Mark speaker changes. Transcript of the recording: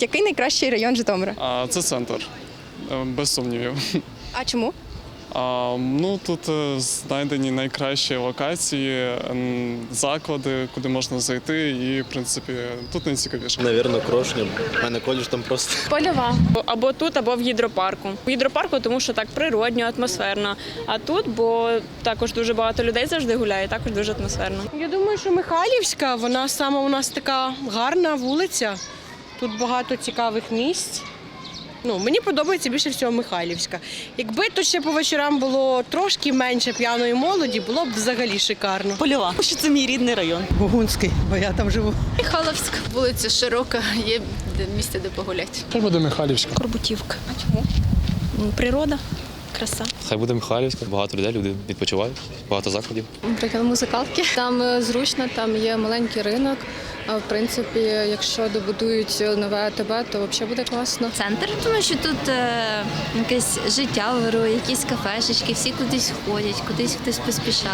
Speaker 1: Який найкращий район Житомира?
Speaker 2: А це центр, е, без сумнівів.
Speaker 1: А чому?
Speaker 2: А, ну тут е, знайдені найкращі локації, заклади, куди можна зайти, і в принципі тут найцікавіше.
Speaker 3: Навірно, крошня. У мене коледж там просто.
Speaker 4: Польова. Або тут, або в гідропарку. В гідропарку, тому що так природньо, атмосферно. А тут, бо також дуже багато людей завжди гуляє, також дуже атмосферно.
Speaker 5: Я думаю, що Михайлівська, вона саме у нас така гарна вулиця. Тут багато цікавих місць. Ну, мені подобається більше всього Михайлівська. Якби тут ще по вечорам було трошки менше п'яної молоді, було б взагалі шикарно.
Speaker 6: Польова, що це мій рідний район.
Speaker 7: Гугунський, бо я там живу.
Speaker 8: Михайловська, вулиця широка, є місце, де погуляти.
Speaker 9: Треба до Михайлівська.
Speaker 10: Корбутівка. А чому? Природа, краса.
Speaker 11: Хай буде Михайлівська, багато людей, люди відпочивають, багато закладів.
Speaker 8: Наприклад, музикалки. Там е, зручно, там є маленький ринок. А в принципі, якщо добудують нове АТБ, то взагалі буде класно.
Speaker 10: Центр, тому що тут е, якесь життя вирує, якісь кафешечки, всі кудись ходять, кудись хтось поспішає.